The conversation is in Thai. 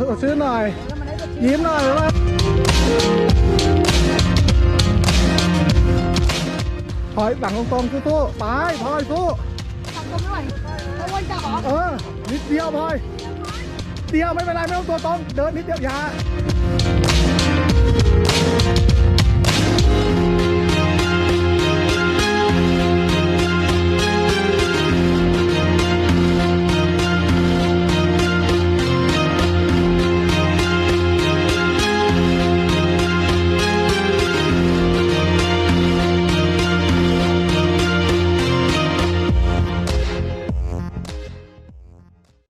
สดชื่นหน่อย ยิ้มหน่อยว่าถอยหลังตรงๆสู้ๆไปพอยสู้ตรงหน่อยตะวันจับเหรอเออนิดเดียวพลอย เดียวไม่เป็นไรไม่ต้องตัวตรงเดินนิดเดียวย่า